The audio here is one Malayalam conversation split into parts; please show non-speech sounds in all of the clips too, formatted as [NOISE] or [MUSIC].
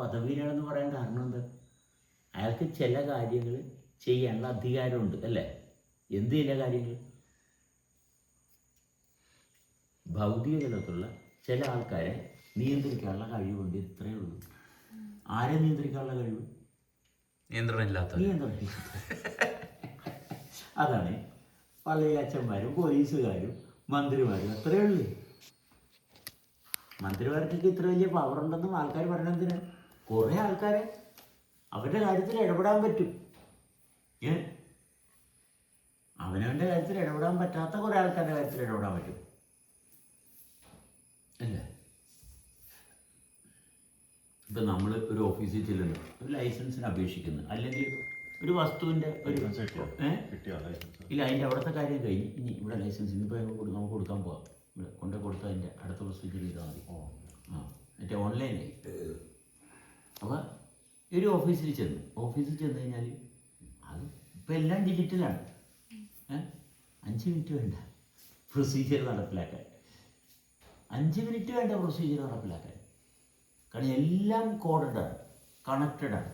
പദവിയിലാണെന്ന് പറയാൻ കാരണം എന്താ? അയാൾക്ക് ചില കാര്യങ്ങൾ ചെയ്യാനുള്ള അധികാരമുണ്ട് അല്ലേ? എന്ത് ചില കാര്യങ്ങൾ? ഭൗതിക തലത്തിലുള്ള ചില ആൾക്കാരെ നിയന്ത്രിക്കാനുള്ള കഴിവുണ്ട് ഇത്രയേ ഉള്ളൂ. ആരെ നിയന്ത്രിക്കാനുള്ള കഴിവ്? നിയന്ത്രണമില്ലാത്ത നിയന്ത്രണം അതാണ് പള്ളിയച്ചന്മാരും പോലീസുകാരും മന്ത്രിമാരും അത്രയേ ഉള്ളൂ. മന്ത്രിമാർക്കൊക്കെ ഇത്ര വലിയ പവർ ഉണ്ടെന്നും ആൾക്കാർ പറയണെന്തിനാ കുറേ ആൾക്കാരെ അവരുടെ കാര്യത്തിൽ ഇടപെടാൻ പറ്റും. ഏ? അവനവന്റെ കാര്യത്തിൽ ഇടപെടാൻ പറ്റാത്ത കുറേ ആൾക്കാരുടെ കാര്യത്തിൽ ഇടപെടാൻ പറ്റും. അല്ലേ? ഇപ്പം നമ്മൾ ഒരു ഓഫീസിൽ ചെല്ലുന്നു. ഒരു ലൈസൻസിന് അപേക്ഷിക്കുന്നു. അല്ലെങ്കിൽ ഒരു വസ്തുവിന്റെ ഒരു ഇല്ല അതിന്റെ അവിടുത്തെ കാര്യം കഴിഞ്ഞ് ഇനി ഇവിടെ ലൈസൻസ് ഇന്നിപ്പോൾ നമുക്ക് കൊടുക്കാൻ പോവാം. ഇവിടെ കൊണ്ടേ കൊടുത്താൽ അതിന്റെ അടുത്ത പ്രൊസീജിയർ ചെയ്താൽ മതി. ആ മറ്റേ ഓൺലൈനായി അപ്പോൾ ഒരു ഓഫീസിൽ ചെന്നു. ഓഫീസിൽ ചെന്ന് കഴിഞ്ഞാൽ അത് ഇപ്പം എല്ലാം ഡിജിറ്റലാണ് അഞ്ച് മിനിറ്റ് വേണ്ട. പ്രൊസീജിയർ നടപ്പിലാക്കാൻ. അഞ്ച് മിനിറ്റ് വേണ്ട പ്രൊസീജിയർ നടപ്പിലാക്കാൻ. കാരണം എല്ലാം കോഡഡാണ് കണക്റ്റഡാണ്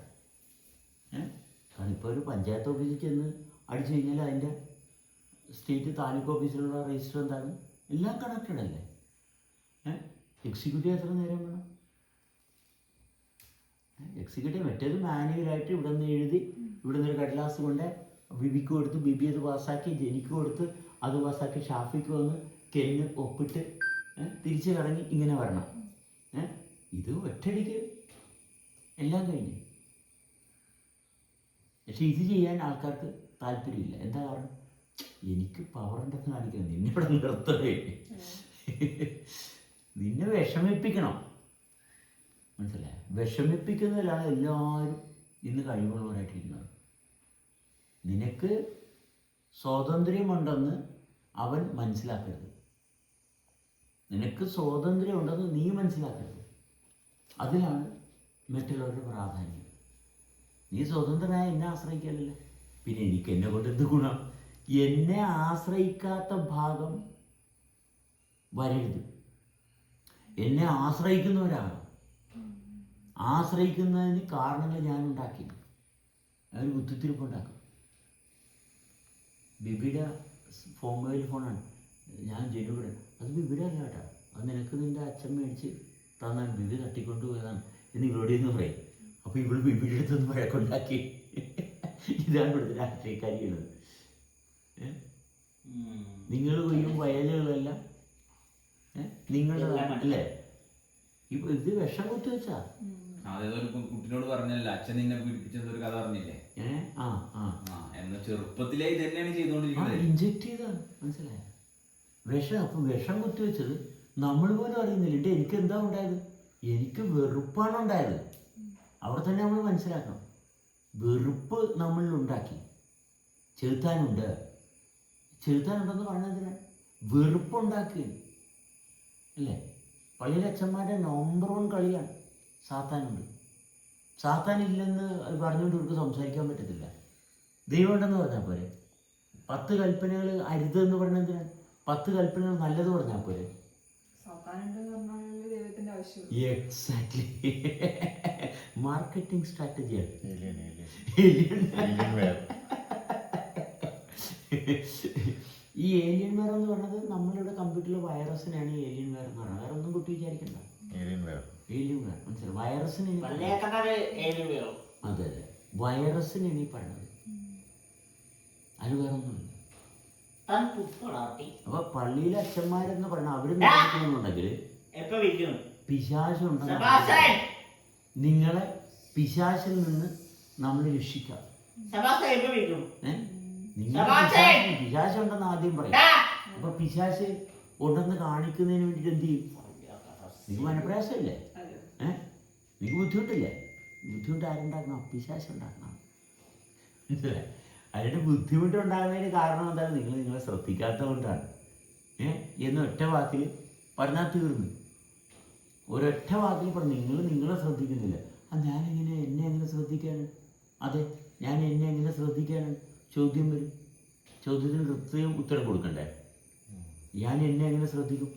കാരണം ഇപ്പോൾ ഒരു പഞ്ചായത്ത് ഓഫീസിൽ ചെന്ന് അടിച്ചു കഴിഞ്ഞാൽ അതിന്റെ സ്റ്റേറ്റ് താലൂക്ക് ഓഫീസിലുള്ള രജിസ്റ്റർ എന്താണ്? എല്ലാം കണക്റ്റഡ് അല്ലേ? എക്സിക്യൂട്ടീവ് എത്ര നേരം വേണം? എക്സിക്യൂട്ടീവ് മറ്റേത് മാനുവലായിട്ട് ഇവിടെ നിന്ന് എഴുതി ഇവിടെ നിന്ന് ഒരു കടലാസ് കൊണ്ട് ബിബിക്ക് കൊടുത്ത് ബിബി അത് പാസ്സാക്കി ജനിക്ക് കൊടുത്ത് അത് പാസ്സാക്കി ഷാഫിക്ക് വന്ന് കെന്ന് ഒപ്പിട്ട് തിരിച്ചു കറങ്ങി ഇങ്ങനെ വരണം. ഇത് ഒറ്റടിക്ക് എല്ലാം കഴിഞ്ഞു. പക്ഷെ ഇത് ചെയ്യാൻ ആൾക്കാർക്ക് താല്പര്യമില്ല. എന്താ കാരണം? എനിക്ക് പവർ ഉണ്ടെന്ന് കാണിക്കണം. നിന്നെ ഇവിടെ നിർത്തണേ നിന്നെ വിഷമിപ്പിക്കണം. മനസ്സിലായോ? വിഷമിപ്പിക്കുന്നതിലാണ് എല്ലാവരും ഇന്ന് കഴിവുള്ളവരായിട്ടിരിക്കുന്നത്. നിനക്ക് സ്വാതന്ത്ര്യമുണ്ടെന്ന് അവൻ മനസ്സിലാക്കരുത്. നിനക്ക് സ്വാതന്ത്ര്യമുണ്ടെന്ന് നീ മനസ്സിലാക്കരുത്. അതിലാണ് മറ്റുള്ളവരുടെ പ്രാധാന്യം. നീ സ്വതന്ത്രനായ എന്നെ ആശ്രയിക്കാനില്ല പിന്നെ എനിക്ക് എന്നെ കൊണ്ട് എന്ത് ഗുണം? എന്നെ ആശ്രയിക്കാത്ത ഭാഗം വരരുത്. എന്നെ ആശ്രയിക്കുന്നവരാണ് ആശ്രയിക്കുന്നതിന് കാരണങ്ങൾ ഞാൻ ഉണ്ടാക്കി. അവർ കുത്തിത്തിരിപ്പുണ്ടാക്കും. ബിബിയുടെ ഫോൺ മൊബൈൽ ഫോണാണ്. ഞാൻ ജനുവിടെ അത് ബിബിയുടെ അല്ല കേട്ടോ. അത് നിനക്ക് നിന്റെ അച്ഛൻ മേടിച്ച് തന്നാൽ ബിബി തട്ടിക്കൊണ്ട് പോയതാണ് എന്ന് ഇവരോട് എന്ന് പറയും. അപ്പോൾ ഇവൾ ബിബിയുടെ അടുത്തൊന്ന് വഴക്കുണ്ടാക്കി. ഇതാണ് ഇവിടുത്തെ രാഷ്ട്രീയക്കാരിയുള്ളത് നിങ്ങൾ കൊയ്യും വയലുകളെല്ലാം? നിങ്ങളുടെ അല്ലേ ഇപ്പൊ ഇത് വിഷം കുത്തി വെച്ചാ അതേപോലെ ഒരു കുട്ടിനോട് പറഞ്ഞല്ലോ അച്ഛൻ നിന്നെ പീഡിപ്പിച്ചെന്ന് ഒരു കഥ പറഞ്ഞില്ലേ? എന്നാ ആ ആ. എന്ന ചെറുപ്പത്തിലേ ഇത് തന്നെയാണ് ചെയ്തുകൊണ്ടിരിക്കുന്നത്. ഇഞ്ചക്ട് ചെയ്താണ് മനസ്സിലായ? വിഷം അപ്പം വിഷം കുത്തിവെച്ചത് നമ്മൾ പോലും അറിയുന്നില്ല. ഇട്ട് എനിക്ക് എന്താ ഉണ്ടായത്? എനിക്ക് വെറുപ്പാണ് ഉണ്ടായത്. അവിടെ തന്നെ നമ്മൾ മനസ്സിലാക്കണം. വെറുപ്പ് നമ്മളിൽ ഉണ്ടാക്കി. ചെലുത്താനുണ്ട്. ചെലുത്താനുണ്ടെന്ന് പറഞ്ഞതിന് വെറുപ്പുണ്ടാക്കി അല്ലേ? പള്ളിയിലെ അച്ഛന്മാരുടെ നമ്പർ വൺ കളിയാണ്. സാത്താനുണ്ട്. സാത്താനില്ലെന്ന് അത് പറഞ്ഞുകൊണ്ട് ഇവർക്ക് സംസാരിക്കാൻ പറ്റത്തില്ല. ദൈവം ഉണ്ടെന്ന് പറഞ്ഞാൽ പോരെ. പത്ത് കൽപ്പനകൾ അരുത് എന്ന് പറഞ്ഞ എന്തിനാണ് പത്ത് കൽപ്പനകൾ നല്ലത് പറഞ്ഞാൽ പോരെ. പറഞ്ഞാൽ എക്സാക്ട്ലി മാർക്കറ്റിംഗ് സ്ട്രാറ്റജിയാണ് ഈ ഏലിയൻ വെയർ എന്ന് പറയുന്നത് നമ്മളിവിടെ കമ്പ്യൂട്ടറിലെ വൈറസിനാണ് ഈ ഏലിയൻ വെയർ എന്ന് പറയുന്നത് വേറെ ഒന്നും കുട്ടി വിചാരിക്കണ്ട. ഏലിയൻ വെയർ മനസ്സിലായി? വൈറസിന് ഇനി അതെ അതെ. വൈറസിന് ഇനി പറയുന്നത് അത് വേറെ ഒന്നുമില്ല അപ്പൊ പള്ളിയിലെ അച്ഛന്മാരെന്ന് പറഞ്ഞാൽ അവർ നിലനിൽക്കുന്നുണ്ടെങ്കിൽ എപ്പോ വിളിക്കുന്നു? പിശാചുണ്ടെന്ന് സെബാസ്റ്റ്യൻ! നിങ്ങളെ പിശാശിൽ നിന്ന് നമ്മൾ രക്ഷിക്കാം. പിശാശുണ്ടെന്ന് ആദ്യം പറയും. അപ്പൊ പിശാശ് ഉണ്ടെന്ന് കാണിക്കുന്നതിന് വേണ്ടിട്ട് എന്ത് ചെയ്യും? നിങ്ങൾക്ക് മനപ്രയാസമില്ലേ? ഏ? നിങ്ങൾക്ക് ബുദ്ധിമുട്ടില്ലേ? ബുദ്ധിമുട്ട് ആരുണ്ടാക്കണം പിശാച് ഉണ്ടാക്കണം? മനസ്സിലെ അതിന്റെ ബുദ്ധിമുട്ട് ഉണ്ടാകുന്നതിന് കാരണം എന്താണ്? നിങ്ങൾ നിങ്ങളെ ശ്രദ്ധിക്കാത്ത കൊണ്ടാണ് ഏ? എന്ന് ഒറ്റ വാക്കിൽ പറഞ്ഞാൽ തീർന്നു. ഒരൊറ്റ വാക്കിൽ പറഞ്ഞു നിങ്ങൾ നിങ്ങളെ ശ്രദ്ധിക്കുന്നില്ല. ആ ഞാനെങ്ങനെ എന്നെ എങ്ങനെ ശ്രദ്ധിക്കാനാണ് അതെ ഞാൻ എന്നെ എങ്ങനെ ശ്രദ്ധിക്കാനാണ് ചോദ്യം വരും. ചോദ്യത്തിന് കൃത്യം ഉത്തരം കൊടുക്കണ്ടേ? ഞാൻ എന്നെ എങ്ങനെ ശ്രദ്ധിക്കും?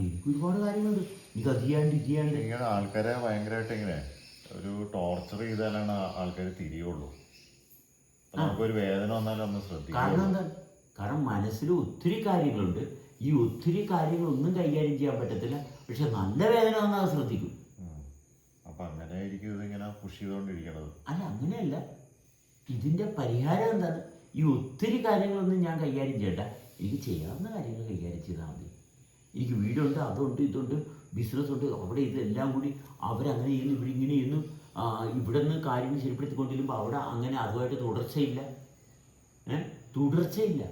എനിക്ക് ഒരുപാട് കാര്യങ്ങളുണ്ട്. എനിക്ക് അത് ചെയ്യാണ്ട് ഇത് ചെയ്യാണ്ട് ഇങ്ങനെ ആൾക്കാരെ ഭയങ്കരമായിട്ട് ഇങ്ങനെ ഒരു ടോർച്ചർ ചെയ്താലാണ് ആൾക്കാർ തിരിയുള്ളൂ. നമുക്കൊരു വേദന വന്നാലും നമ്മൾ കാരണം ശ്രദ്ധിക്കും എന്താ കാരണം മനസ്സിൽ ഒത്തിരി കാര്യങ്ങളുണ്ട്. ഈ ഒത്തിരി കാര്യങ്ങളൊന്നും കൈകാര്യം ചെയ്യാൻ പറ്റത്തില്ല. പക്ഷെ നല്ല വേദന വന്നാൽ അത് ശ്രദ്ധിക്കും. അപ്പൊ അങ്ങനെ ആയിരിക്കും ഇതിങ്ങനെ പുഷ് ചെയ്തുകൊണ്ടിരിക്കണത്. അല്ല അങ്ങനെയല്ല. ഇതിന്റെ പരിഹാരം എന്താണ്? ഈ ഒത്തിരി കാര്യങ്ങളൊന്നും ഞാൻ കൈകാര്യം ചെയ്യണ്ട. എനിക്ക് ചെയ്യാവുന്ന കാര്യങ്ങൾ കൈകാര്യം ചെയ്താൽ മതി. എനിക്ക് വീടുണ്ട് അതുണ്ട് ഇതുണ്ട് ബിസിനസ് ഉണ്ട് അവിടെ ഇതെല്ലാം കൂടി അവരങ്ങനെ ചെയ്യുന്നു ഇവിടെ ഇങ്ങനെ ചെയ്യുന്നു ഇവിടെ നിന്ന് കാര്യങ്ങൾ ശരിപ്പെടുത്തിക്കൊണ്ടിരുമ്പോൾ അവിടെ അങ്ങനെ അതുമായിട്ട് തുടർച്ചയില്ല. ഏ? തുടർച്ചയില്ല.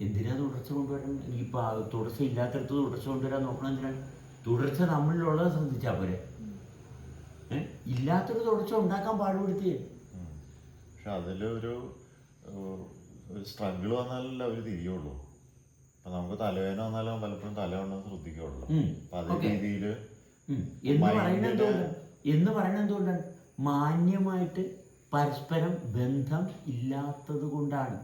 എന്തിനാ തുടർച്ച കൊണ്ടുവരണം എനിക്കിപ്പോൾ തുടർച്ച ഇല്ലാത്തടത്ത് തുടർച്ച കൊണ്ടുവരാൻ നോക്കണം എന്തിനാണ് തുടർച്ച നമ്മളിലുള്ളത് ശ്രദ്ധിച്ചാൽ പോരെ. ഇല്ലാത്തൊരു തുടർച്ച ഉണ്ടാക്കാൻ പാടുപെടുത്തിയേ. പക്ഷെ അതിലൊരു സ്ട്രഗിൾ വന്നാലല്ലേ അവർ തിരിയുള്ളൂ. അപ്പൊ നമുക്ക് തലവേദന വന്നാലും പലപ്പോഴും തലവണ്ണം ശ്രദ്ധിക്കുള്ളൂ. അപ്പൊ അതേ രീതിയിൽ രീതിയിൽ. എന്ന് പറയുന്നത് എന്തുകൊണ്ടാണ് എന്ന് പറയുന്നത് എന്തുകൊണ്ടാണ്? മാന്യമായിട്ട് പരസ്പരം ബന്ധം ഇല്ലാത്തത് കൊണ്ടാണ്.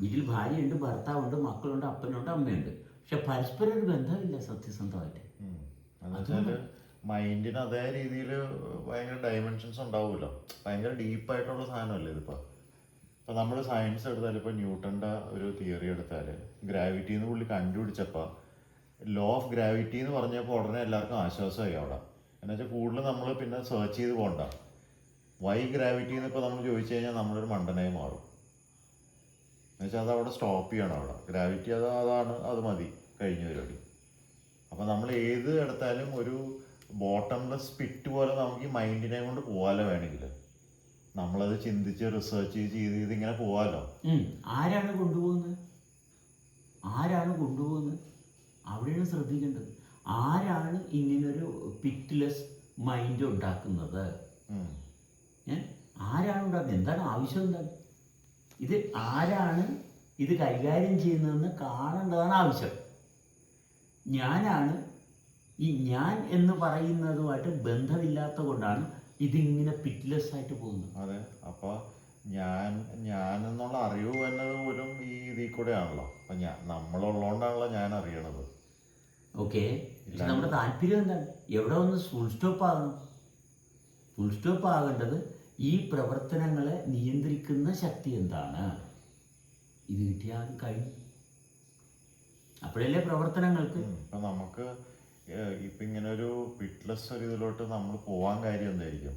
വീട്ടിൽ ഭാര്യയുണ്ട് ഭർത്താവുണ്ട് മക്കളുണ്ട് അപ്പനുണ്ട് അമ്മയുണ്ട്. പക്ഷെ പരസ്പരം ഒരു ബന്ധമില്ല സത്യസന്ധമായിട്ട്. എന്നുവെച്ചാൽ മൈൻഡിന് അതേ രീതിയിൽ ഭയങ്കര ഡയമെൻഷൻസ് ഉണ്ടാവുമല്ലോ ഭയങ്കര ഡീപ്പായിട്ടുള്ള സാധനമല്ലേ ഇതിപ്പോ? ഇപ്പൊ നമ്മൾ സയൻസ് എടുത്താൽ ഇപ്പൊ ന്യൂട്ടന്റെ ഒരു തിയറി എടുത്താൽ ഗ്രാവിറ്റി എന്ന് പുള്ളി കണ്ടുപിടിച്ചപ്പോ ലോ ഓഫ് ഗ്രാവിറ്റി എന്ന് പറഞ്ഞപ്പോൾ ഉടനെ എല്ലാവർക്കും ആശ്വാസമായി അവിടെ. എന്നുവെച്ചാൽ കൂടുതൽ നമ്മൾ പിന്നെ സെർച്ച് ചെയ്ത് പോകണ്ട വൈ ഗ്രാവിറ്റി എന്ന് നമ്മൾ ചോദിച്ചു കഴിഞ്ഞാൽ നമ്മളൊരു മണ്ടനായി മാറും. എന്നുവെച്ചാൽ അത് അവിടെ സ്റ്റോപ്പ് ചെയ്യണം അവിടെ. ഗ്രാവിറ്റി അത് അതാണ് അത് മതി കഴിഞ്ഞ പരിപാടി. അപ്പോൾ നമ്മൾ ഏത് എടുത്താലും ഒരു ബോട്ടംലെസ് പിറ്റ് പോലെ നമുക്ക് ഈ മൈൻഡിനെ കൊണ്ട് പോകാലോ വേണമെങ്കിൽ നമ്മളത് ചിന്തിച്ച് റിസർച്ച് ചെയ്ത് ചെയ്ത് ഇങ്ങനെ പോവാലോ. ആരാണ് കൊണ്ടുപോകുന്നത്? ആരാണ് കൊണ്ടുപോകുന്നത്? അവിടെയാണ് ശ്രദ്ധിക്കേണ്ടത്. ആരാണ് ഇങ്ങനൊരു പിറ്റ്ലെസ് മൈൻഡ് ഉണ്ടാക്കുന്നത്? ആരാണ് ഉണ്ടാക്കുന്നത്? എന്താണ് ആവശ്യം എന്താണ്? ഇത് ആരാണ് ഇത് കൈകാര്യം ചെയ്യുന്നതെന്ന് കാണേണ്ടതാണ് ആവശ്യം. ഞാനാണ് ഈ ഞാൻ എന്ന് പറയുന്നതുമായിട്ട് ബന്ധമില്ലാത്ത കൊണ്ടാണ് ഇതിങ്ങനെ പിറ്റ്ലെസ് ആയിട്ട് പോകുന്നു. അതെ. അപ്പൊ ഞാൻ ഞാൻ എന്നുള്ള അറിവ് എന്നത് പോലും ഈ ഇതിൽ കൂടെ ആണല്ലോ. അപ്പൊ ഞാൻ നമ്മളുള്ളതുകൊണ്ടാണല്ലോ ഞാൻ അറിയണത്. ഓക്കെ പക്ഷെ നമ്മുടെ താല്പര്യം എന്താണ്? എവിടെ ഒന്ന് ഫുൾ സ്റ്റോപ്പ് ആകണം. ഫുൾ സ്റ്റോപ്പ് ആകേണ്ടത് ഈ പ്രവർത്തനങ്ങളെ നിയന്ത്രിക്കുന്ന ശക്തി എന്താണ്? ഇത് കിട്ടിയാൽ കഴിഞ്ഞു. അപ്പോഴല്ലേ പ്രവർത്തനങ്ങൾക്ക്? നമുക്ക് ഇപ്പം ഇങ്ങനെ ഒരു ഫിറ്റ്ലെസ് ഒരു ഇതിലോട്ട് നമ്മൾ പോകാൻ കാര്യം എന്തായിരിക്കും?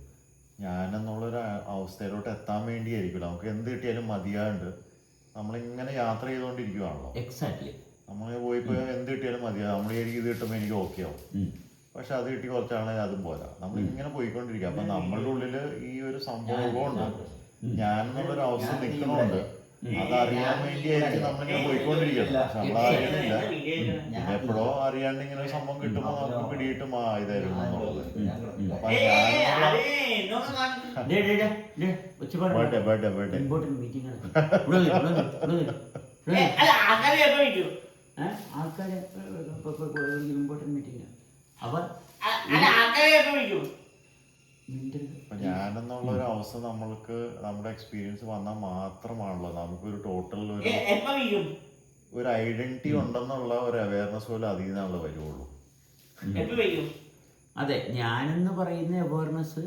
ഞാനെന്നുള്ളൊരു അവസ്ഥയിലോട്ട് എത്താൻ വേണ്ടിയായിരിക്കും നമുക്ക് എന്ത് കിട്ടിയാലും മതിയാണ്ട് നമ്മളിങ്ങനെ യാത്ര ചെയ്തുകൊണ്ടിരിക്കുവാണല്ലോ എക്സാക്ട്ലി നമ്മൾ പോയി പോയി എന്ത് കിട്ടിയാലും മതിയാവും നമ്മൾ ഈ ഇത് കിട്ടുമ്പോൾ എനിക്ക് ഓക്കെ ആവും. പക്ഷെ അത് കിട്ടി കുറച്ചാണെങ്കിൽ അതും പോരാ. നമ്മൾ ഇങ്ങനെ പോയിക്കൊണ്ടിരിക്കുക. അപ്പൊ നമ്മളുടെ ഉള്ളിൽ ഈ ഒരു സംഭവം ഉണ്ട് ഞാൻ എന്നുള്ളൊരു അവസ്ഥ നിൽക്കണോണ്ട് അതറിയാൻ വേണ്ടിയായിരിക്കും നമ്മളിങ്ങനെ പോയിക്കൊണ്ടിരിക്കുന്നത്. പിന്നെ എപ്പോഴോ അറിയാണ്ട് ഇങ്ങനെ ഒരു സംഭവം കിട്ടുമ്പോ നമുക്ക് പിടിയിട്ടും ആ ഇതായിരുന്നു എന്നുള്ളത്. ബർത്ത്ഡേ ബർത്ത്ഡേ ബർത്ത്ഡേ ആൾക്കാരെ ഇമ്പോർട്ടന്റ് മീറ്റിംഗ് അപ്പൊ ആൾക്കാരെ അപ്പൊ ഞാനെന്നുള്ള ഒരു അവസ്ഥ നമ്മൾക്ക് നമ്മുടെ എക്സ്പീരിയൻസ് വന്നാൽ മാത്രമാണല്ലോ. നമുക്കൊരു ടോട്ടൽ ഒരു ഒരു ഐഡന്റിറ്റി ഉണ്ടെന്നുള്ള ഒരു അവയർനെസ് പോലും അതിൽ നിന്നാണല്ലോ വരുള്ളൂ. അതെ ഞാനെന്ന് പറയുന്ന അവയർനെസ്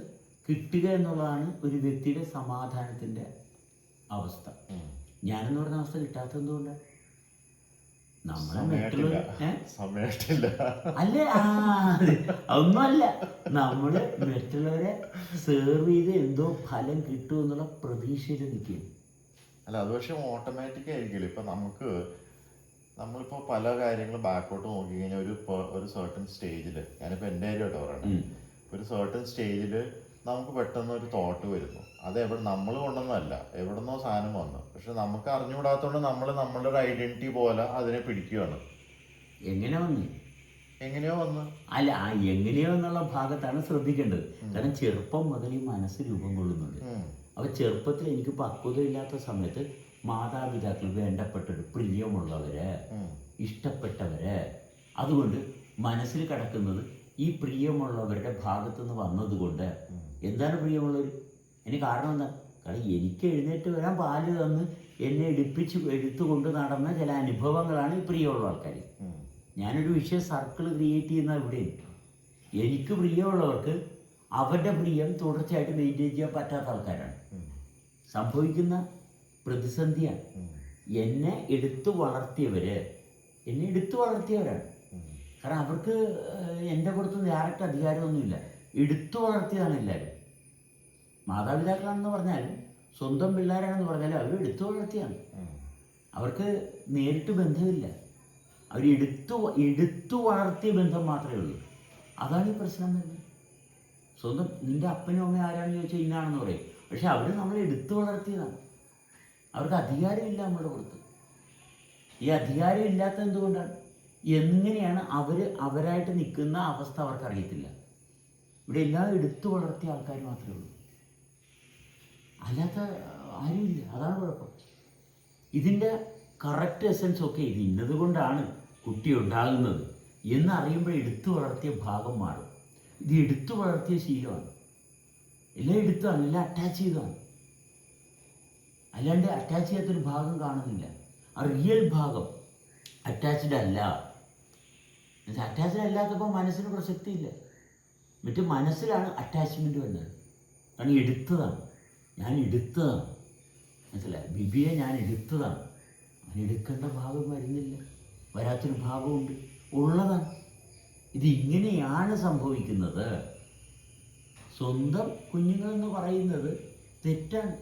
കിട്ടുക എന്നുള്ളതാണ് ഒരു വ്യക്തിയുടെ സമാധാനത്തിന്റെ അവസ്ഥ. ഞാനെന്ന് പറയുന്ന അവസ്ഥ കിട്ടാത്തത് എന്തുകൊണ്ടാണ് നമ്മളെ സമയമായിട്ടില്ല മറ്റുള്ള ഏ? സമയമായിട്ടില്ല അല്ല? ഒന്നുമല്ല. നമ്മൾ മറ്റുള്ളവരെ സെർവ് ചെയ്ത് എന്തോ ഫലം കിട്ടും എന്നുള്ള പ്രതീക്ഷയിൽ നിൽക്കും അല്ല അത് പക്ഷെ ഓട്ടോമാറ്റിക് ആയിരിക്കില്ല? ഇപ്പൊ നമുക്ക് നമ്മളിപ്പോ പല കാര്യങ്ങളും ബാക്കോട്ട് നോക്കി കഴിഞ്ഞാൽ ഒരു ഒരു സർട്ടൺ സ്റ്റേജിൽ ഞാനിപ്പോ എന്റെ കാര്യമായിട്ട് പറയണം. ഒരു സർട്ടൺ സ്റ്റേജിൽ നമുക്ക് പെട്ടെന്ന് ഒരു തോട്ട് വരുന്നു. അത് എവിടെ നമ്മൾ കൊണ്ടൊന്നല്ല എവിടുന്നോ സാധനം വന്നു. പക്ഷെ നമുക്ക് അറിഞ്ഞുകൂടാത്തോണ്ട് നമ്മൾ നമ്മളുടെ ഒരു ഐഡന്റിറ്റി പോലെ അതിനെ പിടിക്കുകയാണ്. എങ്ങനെ വന്നു? എങ്ങനെയോ വന്നു? അല്ല ആ എങ്ങനെയോ എന്നുള്ള ഭാഗത്താണ് ശ്രദ്ധിക്കേണ്ടത്. കാരണം ചെറുപ്പം മുതൽ ഈ മനസ്സ് രൂപം കൊള്ളുന്നുണ്ട്. അപ്പൊ ചെറുപ്പത്തിൽ എനിക്ക് പക്വതയില്ലാത്ത സമയത്ത് മാതാപിതാക്കൾ വേണ്ടപ്പെട്ടവർ പ്രിയമുള്ളവര് ഇഷ്ടപ്പെട്ടവര് അതുകൊണ്ട് മനസ്സിൽ കിടക്കുന്നത് ഈ പ്രിയമുള്ളവരുടെ ഭാഗത്തു നിന്ന് വന്നതുകൊണ്ട് എന്താണ് പ്രിയമുള്ളവർ? അതിന് കാരണം എന്താ? കാരണം എനിക്ക് എഴുന്നേറ്റ് വരാൻ പാൽ തന്ന് എന്നെ എടുപ്പിച്ച് എടുത്തുകൊണ്ട് നടന്ന ചില അനുഭവങ്ങളാണ് ഈ പ്രിയമുള്ള ആൾക്കാർ. ഞാനൊരു വിഷയ സർക്കിൾ ക്രിയേറ്റ് ചെയ്യുന്ന ഇവിടെ എനിക്ക് പ്രിയമുള്ളവർക്ക് അവരുടെ പ്രിയം തുടർച്ചയായിട്ട് മെയിന്റെയിൻ ചെയ്യാൻ പറ്റാത്ത ആൾക്കാരാണ്. സംഭവിക്കുന്ന പ്രതിസന്ധിയാണ്. എന്നെ എടുത്തു വളർത്തിയവര് എന്നെ എടുത്തു വളർത്തിയവരാണ്. കാരണം അവർക്ക് എന്റെ കൊടുത്ത് ഡയറക്റ്റ് അധികാരമൊന്നുമില്ല. എടുത്തു വളർത്തിയതാണ് എല്ലാവരും. മാതാപിതാക്കളാണെന്ന് പറഞ്ഞാലും സ്വന്തം പിള്ളേരാണെന്ന് പറഞ്ഞാലും അവർ എടുത്തു വളർത്തിയാണ് അവർക്ക് നേരിട്ട് ബന്ധമില്ല. അവർ എടുത്തു എടുത്തു വളർത്തിയ ബന്ധം മാത്രമേ ഉള്ളൂ. അതാണ് ഈ പ്രശ്നം വരുന്നത് സ്വന്തം നിന്റെ അപ്പനും അമ്മയും ആരാണെന്ന് ചോദിച്ചാൽ ഇന്നാണെന്ന് പറയും. പക്ഷെ അവർ നമ്മളെ എടുത്തു വളർത്തിയതാണ്. അവർക്ക് അധികാരമില്ല നമ്മുടെ കൊടുത്ത്. ഈ അധികാരം ഇല്ലാത്ത എന്തുകൊണ്ടാണ്? എങ്ങനെയാണ് അവർ അവരായിട്ട് നിൽക്കുന്ന അവസ്ഥ അവർക്ക് അറിയത്തില്ല ഇവിടെ എല്ലാം എടുത്തു വളർത്തിയ ആൾക്കാർ മാത്രമേ ഉള്ളൂ. അല്ലാത്ത ആരുമില്ല. അതാണ് കുഴപ്പം. ഇതിന്റെ കറക്റ്റ് എസൻസ് ഒക്കെ ഇത് ഇന്നത് കൊണ്ടാണ് കുട്ടി ഉണ്ടാകുന്നത് എന്നറിയുമ്പോൾ എടുത്തു വളർത്തിയ ഭാഗം മാറും. ഇത് എടുത്തു വളർത്തിയ ശീലമാണ്. എല്ലാം എടുത്താണ് എല്ലാം അറ്റാച്ച് ചെയ്തതാണ്. അല്ലാണ്ട് അറ്റാച്ച് ചെയ്യാത്തൊരു ഭാഗം കാണുന്നില്ല. ആ റിയൽ ഭാഗം അറ്റാച്ച്ഡ് അല്ല. അറ്റാച്ച്ഡ് അല്ലാത്തപ്പോൾ മനസ്സിന് പ്രസക്തിയില്ല മറ്റു മനസ്സിലാണ് അറ്റാച്ച്മെന്റ് വന്നത് കാരണം എടുത്തതാണ്. ഞാൻ എടുത്തതാണ്. മനസ്സിലായി? ബിബിയെ ഞാൻ എടുത്തതാണ്. ഞാൻ എടുക്കേണ്ട ഭാഗം വരുന്നില്ല. വരാത്തൊരു ഭാഗമുണ്ട് ഉള്ളതാണ്. ഇത് സംഭവിക്കുന്നത്. സ്വന്തം കുഞ്ഞുങ്ങളെന്ന് പറയുന്നത് തെറ്റാണ്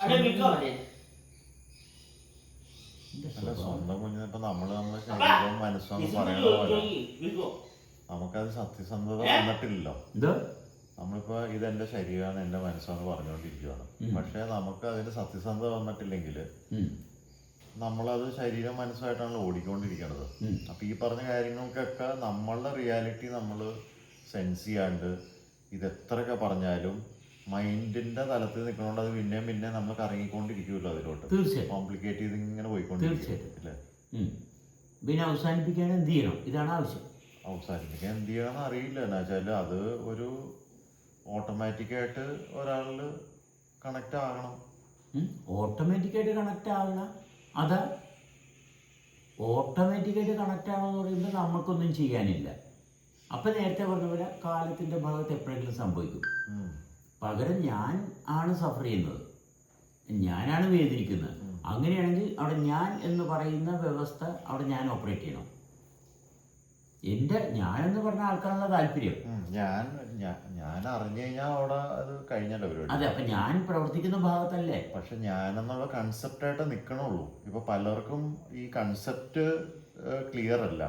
അവിടെ വിൽക്കോ അവരെ എന്റെ അല്ല. സ്വന്തം കുഞ്ഞിനെ ഇപ്പൊ നമ്മൾ നമ്മളെ ശരീരവും മനസ്സും പറയണ പോലെ നമുക്കത് സത്യസന്ധത? വന്നിട്ടില്ലല്ലോ നമ്മളിപ്പോ നമ്മളിപ്പോ എന്റെ ശരീരമാണ് എന്റെ മനസ്സാണ് പറഞ്ഞുകൊണ്ടിരിക്കുകയാണ്. പക്ഷെ നമുക്ക് അതിന്റെ സത്യസന്ധത വന്നിട്ടില്ലെങ്കിൽ ഉം. നമ്മളത് ശരീരം മനസ്സുമായിട്ടാണ് ഓടിക്കൊണ്ടിരിക്കുന്നത്. അപ്പൊ ഈ പറഞ്ഞ കാര്യങ്ങൾക്കൊക്കെ നമ്മളുടെ റിയാലിറ്റി നമ്മൾ സെൻസ് ചെയ്യാണ്ട് ഇത് എത്രയൊക്കെ പറഞ്ഞാലും മൈൻഡിന്റെ തലത്തിൽ നിൽക്കണോണ്ട് അത് പിന്നെയും പിന്നെ നമ്മൾ കറങ്ങിക്കൊണ്ടിരിക്കുമല്ലോ അതിലോട്ട്. തീർച്ചയായും. കോംപ്ലിക്കേറ്റ് ചെയ്ത് ഇങ്ങനെ പോയിക്കൊണ്ടിരിക്കും. അല്ലേ. പിന്നെ അവസാനിപ്പിക്കാൻ എന്ത് ചെയ്യണം? ഇതാണ് ആവശ്യം. അവസാനിപ്പിക്കാൻ എന്ത് ചെയ്യണം അറിയില്ല എന്നാ അത് ഒരു ഓട്ടോമാറ്റിക്കായിട്ട് ഒരാളിൽ കണക്ട് ആകണം. ഓട്ടോമാറ്റിക്കായിട്ട് കണക്ട് ആവണം അത് ഓട്ടോമാറ്റിക്കായിട്ട് കണക്റ്റ് ആവണമെന്ന് പറയുമ്പോൾ നമുക്കൊന്നും ചെയ്യാനില്ല. അപ്പം നേരത്തെ പറഞ്ഞ പോലെ കാലത്തിന്റെ ഭാഗത്ത് എപ്പോഴെങ്കിലും സംഭവിക്കും. പകരം ഞാൻ ആണ് സഫർ ചെയ്യുന്നത്. ഞാനാണ് വേദനിക്കുന്നത്. അങ്ങനെയാണെങ്കിൽ അവിടെ ഞാൻ എന്ന് പറയുന്ന വ്യവസ്ഥ അവിടെ ഞാൻ ഓപ്പറേറ്റ് ചെയ്യണം. ഞാൻ എന്ന് പറഞ്ഞ ആൾക്കാരുടെ താല്പര്യം. ഞാൻ ഞാൻ അറിഞ്ഞു കഴിഞ്ഞാൽ അവിടെ അത് കഴിഞ്ഞല്ലോ പരിപാടി അതെ അപ്പൊ ഞാൻ പ്രവർത്തിക്കുന്ന ഭാഗത്തല്ലേ? പക്ഷെ ഞാൻ എന്നുള്ള കൺസെപ്റ്റ് ആയിട്ട് നിൽക്കണുള്ളൂ ഇപ്പൊ പലർക്കും ഈ കൺസെപ്റ്റ് ക്ലിയർ അല്ല.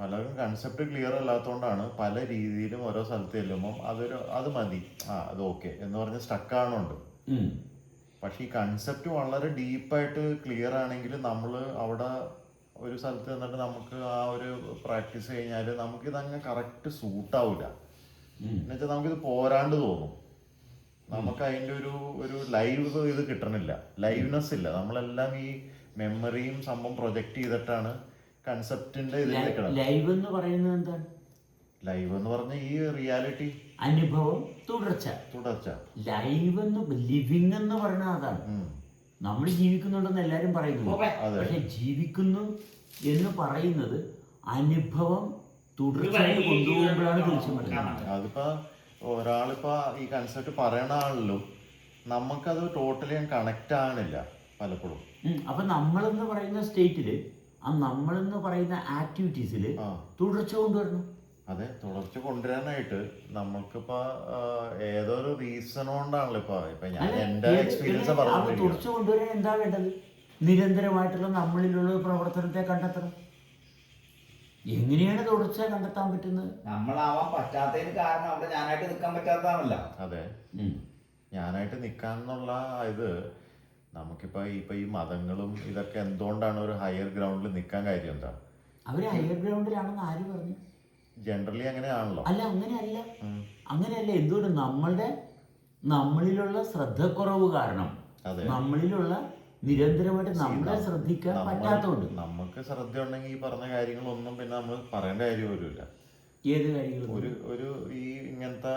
പലർക്കും കൺസെപ്റ്റ് ക്ലിയർ അല്ലാത്തതുകൊണ്ടാണ് പല രീതിയിലും ഓരോ സ്ഥലത്ത് ചെല്ലുമ്പം അതൊരു അത് മതി. ആ അത് ഓക്കെ എന്ന് പറഞ്ഞ് സ്റ്റക്ക് ആണുണ്ട്. പക്ഷെ ഈ കൺസെപ്റ്റ് വളരെ ഡീപ്പായിട്ട് ക്ലിയർ ആണെങ്കിൽ നമ്മൾ അവിടെ ഒരു സ്ഥലത്ത് നിന്നിട്ട് നമുക്ക് ആ ഒരു പ്രാക്ടീസ് കഴിഞ്ഞാൽ നമുക്കിതങ്ങ് കറക്റ്റ് സൂട്ടാവില്ല ആവില്ല എന്നുവെച്ചാൽ നമുക്കിത് പോരാണ്ട് തോന്നും. നമുക്ക് അതിന്റെ ഒരു ഒരു ലൈവ് ഇത് കിട്ടണില്ല. ലൈവ്നെസ് ഇല്ല. നമ്മളെല്ലാം ഈ മെമ്മറിയും സംഭവം പ്രൊജക്റ്റ് ചെയ്തിട്ടാണ് കൺസെപ്റ്റിന്റെ ലൈവ് എന്ന് പറയുന്നത് എന്താണ്? ലൈവ് എന്ന് പറഞ്ഞ ഈ റിയാലിറ്റി അനുഭവം തുടർച്ച. തുടർച്ച. ലൈവ് എന്ന് ലിവിങ് എന്ന് പറയുന്നത് അതാണ്. നമ്മൾ ജീവിക്കുന്നുണ്ടെന്ന് എല്ലാവരും പറയുന്നു. പക്ഷെ ജീവിക്കുന്നു എന്ന് പറയുന്നത് അനുഭവം തുടർച്ചയായിട്ട് കൊണ്ടുപോകുമ്പോഴാണ് തിരിച്ചു വരുന്നത്. അതിപ്പോ ഒരാളിപ്പോ ഈ കൺസെപ്റ്റ് പറയണ ആളിലും നമുക്കത് ടോട്ടലി കണക്ട് ആകണില്ല പലപ്പോഴും. അപ്പൊ നമ്മളെന്ന് പറയുന്ന സ്റ്റേറ്റിൽ ആ നമ്മളെന്ന് പറയുന്ന ആക്ടിവിറ്റീസിൽ തുടർച്ച കൊണ്ടുവരണം. അതെ തുടർച്ച കൊണ്ടുവരാനായിട്ട് നമ്മൾക്കിപ്പോ ആ, ഏതോ ഒരു റീസൺ കൊണ്ടാണല്ലോ ഇപ്പൊ ഇപ്പൊ ഞാൻ എന്റെ എക്സ്പീരിയൻസ് തുടർച്ച കൊണ്ടുവരാൻ എന്താ വേണ്ടത്? നിരന്തരമായിട്ടുള്ള നമ്മളിലുള്ള പ്രവർത്തനത്തെ കണ്ടെത്തണം. എങ്ങനെയാണ് തുടർച്ച കണ്ടെത്താൻ പറ്റുന്നത്? നമ്മളാവാൻ പറ്റാത്തതിന് കാരണം അവിടെ ഞാനായിട്ട് നിൽക്കാൻ പറ്റാത്തതാണല്ലോ. അതെ. ഞാനായിട്ട് നിൽക്കാന്നുള്ള ഇത് നമുക്കിപ്പോ ഇപ്പൊ ഈ മതങ്ങളും ഇതൊക്കെ എന്തുകൊണ്ടാണ് ഒരു ഹയർ ഗ്രൗണ്ടിൽ നിൽക്കാൻ കാര്യം എന്താ? അവർ ഹയർ ഗ്രൗണ്ടിലാണെന്ന് ആര് പറഞ്ഞു? ജനറലി അങ്ങനെയാണല്ലോ. അല്ല അങ്ങനെയല്ല. അങ്ങനെയല്ല എന്തുകൊണ്ട് നമ്മളുടെ നമ്മളിലുള്ള ശ്രദ്ധക്കുറവ് കാരണം നമ്മളിലുള്ള നിരന്തരമായിട്ട് നമ്മളെ നമ്മ- ശ്രദ്ധിക്കാൻ പറ്റാത്തതുകൊണ്ട്. നമുക്ക് ശ്രദ്ധ ഉണ്ടെങ്കിൽ ഈ പറഞ്ഞ കാര്യങ്ങളൊന്നും പിന്നെ നമ്മൾ പറയേണ്ട കാര്യം പോലുമില്ല. ഏത് കാര്യങ്ങളും ഒരു ഒരു ഈ ഇങ്ങനത്തെ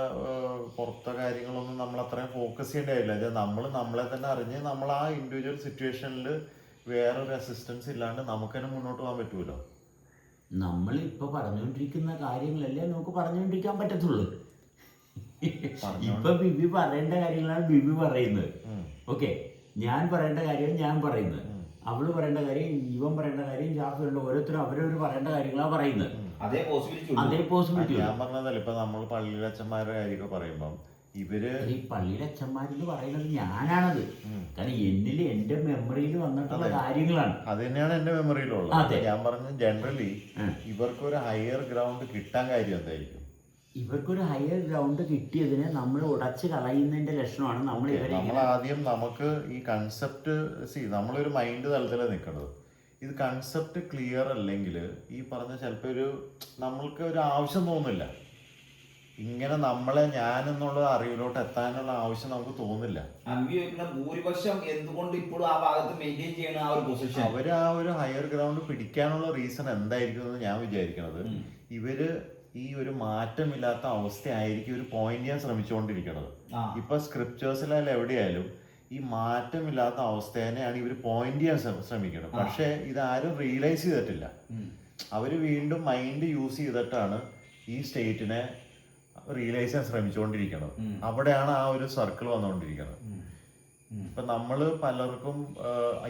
പുറത്തെ കാര്യങ്ങളൊന്നും നമ്മൾ അത്രയും ഫോക്കസ് ചെയ്യേണ്ട കാര്യമില്ല നമ്മൾ നമ്മളെ തന്നെ അറിഞ്ഞ് നമ്മൾ ആ ഇൻഡിവിജ്വൽ സിറ്റുവേഷനിൽ വേറൊരു അസിസ്റ്റൻസ് ഇല്ലാണ്ട് നമുക്ക് തന്നെ മുന്നോട്ട് പോകാൻ പറ്റുമല്ലോ നമ്മൾ ഇപ്പൊ പറഞ്ഞുകൊണ്ടിരിക്കുന്ന കാര്യങ്ങളല്ലേ നമുക്ക് പറഞ്ഞുകൊണ്ടിരിക്കാൻ പറ്റത്തുള്ളൂ. ഇപ്പൊ ബിബി പറയേണ്ട കാര്യങ്ങളാണ് ബിബി പറയുന്നത്. ഓക്കെ ഞാൻ പറയേണ്ട കാര്യം ഞാൻ പറയുന്നത്. അവൾ പറയേണ്ട കാര്യം ഇവൻ പറയേണ്ട കാര്യം പറയേണ്ട ഓരോരുത്തരും അവരവർ പറയേണ്ട കാര്യങ്ങളാണ് പറയുന്നത്. അതേ പോസിബിലിറ്റി അതേ പോസിബിലിറ്റി ഞാൻ പറഞ്ഞതല്ല ഇപ്പൊ നമ്മൾ പള്ളിയിലെ അച്ഛന്മാരുടെ കാര്യമൊക്കെ പറയുമ്പം ഇവർ ഈ പള്ളിയിലെ അച്ഛന്മാരെന്ന് പറയുന്നത് ഞാനാണത്. കാരണം എന്നിൽ എന്റെ മെമ്മറിയിൽ വന്നിട്ടുള്ള കാര്യങ്ങളാണ്. അത് തന്നെയാണ് എന്റെ മെമ്മറിയിലുള്ളത് ഞാൻ പറഞ്ഞ ജനറലി. ഇവർക്ക് ഒരു ഹയർ ഗ്രൗണ്ട് കിട്ടാൻ കാര്യം എന്തായിരിക്കും? ഇവർക്കൊരു ഹയർ ഗ്രൗണ്ട് കിട്ടിയതിനെ നമ്മൾ ഉടച്ച് കളയുന്നതിന്റെ ലക്ഷണമാണ്. നമ്മൾ ഇവരെ നമ്മൾ ആദ്യം നമുക്ക് ഈ കൺസെപ്റ്റ് സി നമ്മളൊരു മൈൻഡ് തലത്തിലാണ് നിൽക്കുന്നത് ഇത് കൺസെപ്റ്റ് ക്ലിയർ അല്ലെങ്കിൽ ഈ പറഞ്ഞ ചിലപ്പോൾ ഒരു നമ്മൾക്ക് ഒരു ആവശ്യം തോന്നില്ല. ഇങ്ങനെ നമ്മളെ ഞാൻ എന്നുള്ള അറിവിലോട്ട് എത്താനുള്ള ആവശ്യം നമുക്ക് തോന്നില്ല. ഭൂരിപക്ഷം എന്തുകൊണ്ട് ഇപ്പോഴും ആ ഭാഗത്ത് മെയിന്റെയിൻ ചെയ്യണ ആ ഒരു പൊസിഷൻ അവർ ആ ഒരു ഹയർ ഗ്രൗണ്ട് പിടിക്കാനുള്ള റീസൺ എന്തായിരിക്കും എന്ന് ഞാൻ വിചാരിക്കുന്നത് ഇവർ ഈ ഒരു മാറ്റമില്ലാത്ത അവസ്ഥയായിരിക്കും ഒരു പോയിന്റ് ഞാൻ ശ്രമിച്ചുകൊണ്ടിരിക്കുന്നത്. ഇപ്പൊ സ്ക്രിപ്റ്റേഴ്സിലായാലും എവിടെയായാലും ഈ മാറ്റമില്ലാത്ത അവസ്ഥേനെയാണ് ഇവർ പോയിന്റ് ചെയ്യാൻ ശ്രമിക്കുന്നത്. പക്ഷെ ഇത് ആരും റിയലൈസ് ചെയ്തിട്ടില്ല അവർ വീണ്ടും മൈൻഡ് യൂസ് ചെയ്തിട്ടാണ് ഈ സ്റ്റേറ്റിനെ റിയലൈസ് ചെയ്യാൻ ശ്രമിച്ചുകൊണ്ടിരിക്കുന്നത്. അവിടെയാണ് ആ ഒരു സർക്കിൾ വന്നുകൊണ്ടിരിക്കുന്നത്. ഇപ്പൊ നമ്മൾ പലർക്കും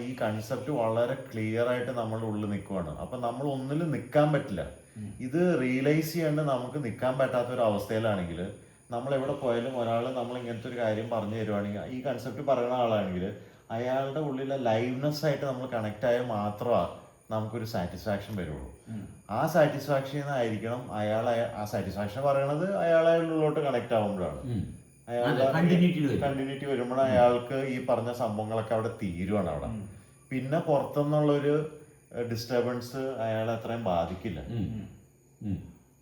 ഈ കൺസെപ്റ്റ് വളരെ ക്ലിയർ ആയിട്ട് നമ്മളുടെ ഉള്ളിൽ നിൽക്കുവാണ്. അപ്പൊ നമ്മൾ ഒന്നിലും നിൽക്കാൻ പറ്റില്ല. ഇത് റിയലൈസ് ചെയ്യാണ്ട് നമുക്ക് നിൽക്കാൻ പറ്റാത്ത ഒരു അവസ്ഥയിലാണെങ്കിൽ നമ്മൾ എവിടെ പോയാലും ഒരാൾ നമ്മൾ ഇങ്ങനത്തെ ഒരു കാര്യം പറഞ്ഞു തരുവാണെങ്കിൽ ഈ കൺസെപ്റ്റ് പറയുന്ന ആളാണെങ്കിൽ അയാളുടെ ഉള്ളിലെ ലൈവ്നെസ് ആയിട്ട് നമ്മൾ കണക്ട് ആയാൽ മാത്രമാണ് നമുക്കൊരു സാറ്റിസ്ഫാക്ഷൻ വരുള്ളൂ. ആ സാറ്റിസ്ഫാക്ഷൻ ആയിരിക്കണം അയാൾ ആ സാറ്റിസ്ഫാക്ഷൻ പറയണത് അയാളെ ഉള്ളിലോട്ട് കണക്ട് ആവുമ്പോഴാണ്. അയാളുടെ കണ്ടിന്യൂറ്റി വരുമ്പോൾ അയാൾക്ക് ഈ പറഞ്ഞ സംഭവങ്ങളൊക്കെ അവിടെ തീരുവാണ് അവിടെ. പിന്നെ പുറത്തുനിന്നുള്ളൊരു ഡിസ്റ്റർബൻസ് അയാളെ അത്രയും ബാധിക്കില്ല.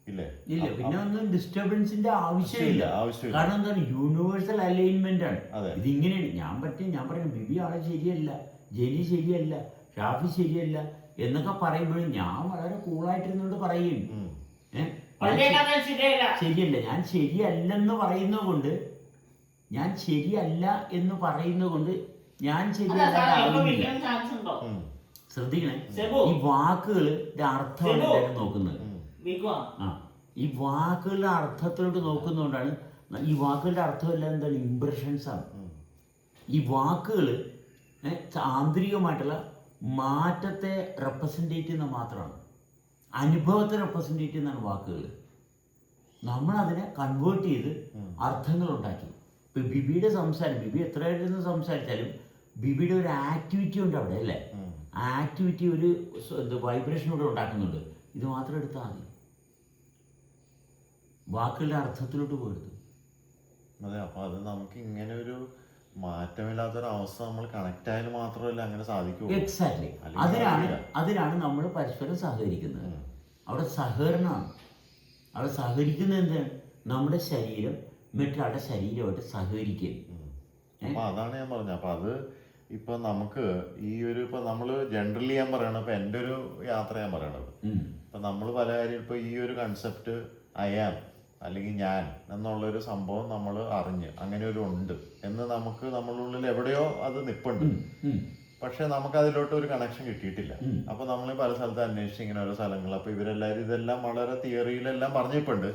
ഇല്ലേ? ഇല്ല പിന്നെ ഒന്നും ഡിസ്റ്റർബൻസിന്റെ ആവശ്യമില്ല. ആവശ്യമില്ല. കാരണം എന്താണ്? യൂണിവേഴ്സൽ അലൈൻമെന്റ് ആണ്. അതെ. ഇതിങ്ങനെയാണ് ഞാൻ പറ്റും ഞാൻ പറയുന്നത് ബിബി ആളെ ശരിയല്ല ജെനി ശരിയല്ല ഷാഫി ശരിയല്ല എന്നൊക്കെ പറയുമ്പോഴും ഞാൻ വളരെ കൂളായിട്ടിരുന്നുകൊണ്ട് പറയും. ശരിയല്ല. ശരിയല്ല ഞാൻ ശരിയല്ലെന്ന് പറയുന്നത് കൊണ്ട് ഞാൻ ശരിയല്ല എന്ന് പറയുന്നത് കൊണ്ട് ഞാൻ ശരിയല്ല. ശ്രദ്ധിക്കണേ. ഈ വാക്കുകൾ അർത്ഥമാണ്. നോക്കുന്നത്. ആ ഈ വാക്കുകളുടെ അർത്ഥത്തിലോട്ട് നോക്കുന്നതുകൊണ്ടാണ് ഈ വാക്കുകളുടെ അർത്ഥമെല്ലാം എന്താണ്? ഇംപ്രഷൻസ് ആണ്. ഈ വാക്കുകൾ ആന്തരികമായിട്ടുള്ള മാറ്റത്തെ റെപ്രസെന്റേറ്റ് ചെയ്യുന്ന മാത്രമാണ്. അനുഭവത്തെ റെപ്രസെന്റേറ്റ് ചെയ്യുന്നതാണ് വാക്കുകൾ. നമ്മൾ അതിനെ കൺവേർട്ട് ചെയ്ത് അർത്ഥങ്ങൾ ഉണ്ടാക്കി ഇപ്പം ബിബിയുടെ സംസാരം ബിബി എത്രയായിരുന്നു സംസാരിച്ചാലും ബിബിയുടെ ഒരു ആക്ടിവിറ്റി ഉണ്ട് അവിടെ അല്ലേ? ആ ആക്ടിവിറ്റി ഒരു വൈബ്രേഷൻ ഇവിടെ ഉണ്ടാക്കുന്നുണ്ട്. ഇത് മാത്രം എടുത്താൽ മതി. വാക്കുകളുടെ അർത്ഥത്തിലോട്ട് പോരുത്. അതെ അപ്പൊ അത് നമുക്ക് ഇങ്ങനെ ഒരു മാറ്റമില്ലാത്തൊരു അവസ്ഥ നമ്മൾ കണക്ട് ആയാലും മാത്രമല്ല അങ്ങനെ സാധിക്കും എക്സാക്ട്ലി അതിനാണ് അതിനാണ് നമ്മൾ പരസ്പരം സഹകരിക്കുന്നത്. അവിടെ സഹകരണമാണ്. അവിടെ സഹകരിക്കുന്നത് എന്താണ്? നമ്മുടെ ശരീരം മറ്റൊരാളുടെ ശരീരമായിട്ട് സഹകരിക്കുക. അപ്പൊ അതാണ് ഞാൻ പറഞ്ഞത്. അപ്പൊ അത് ഇപ്പൊ നമുക്ക് ഈ ഒരു ഇപ്പൊ നമ്മൾ ജനറലി ഞാൻ പറയണത് ഇപ്പൊ എന്റെ ഒരു യാത്ര ഞാൻ പറയണത്. ഇപ്പൊ നമ്മൾ പല കാര്യം ഇപ്പൊ ഈ ഒരു കൺസെപ്റ്റ് അയാം അല്ലെങ്കിൽ ഞാൻ എന്നുള്ളൊരു സംഭവം നമ്മൾ അറിഞ്ഞ് അങ്ങനെ ഒരു ഉണ്ട് എന്ന് നമുക്ക് നമ്മളുടെ ഉള്ളിൽ എവിടെയോ അത് നിപ്പുണ്ട്. പക്ഷെ നമുക്ക് അതിലോട്ട് ഒരു കണക്ഷൻ കിട്ടിയിട്ടില്ല. അപ്പൊ നമ്മൾ പല സ്ഥലത്ത് അന്വേഷിച്ച് ഇങ്ങനെ ഓരോ സ്ഥലങ്ങൾ. അപ്പൊ ഇവരെല്ലാരും ഇതെല്ലാം വളരെ തിയറിയിലെല്ലാം പറഞ്ഞിട്ടുണ്ട്.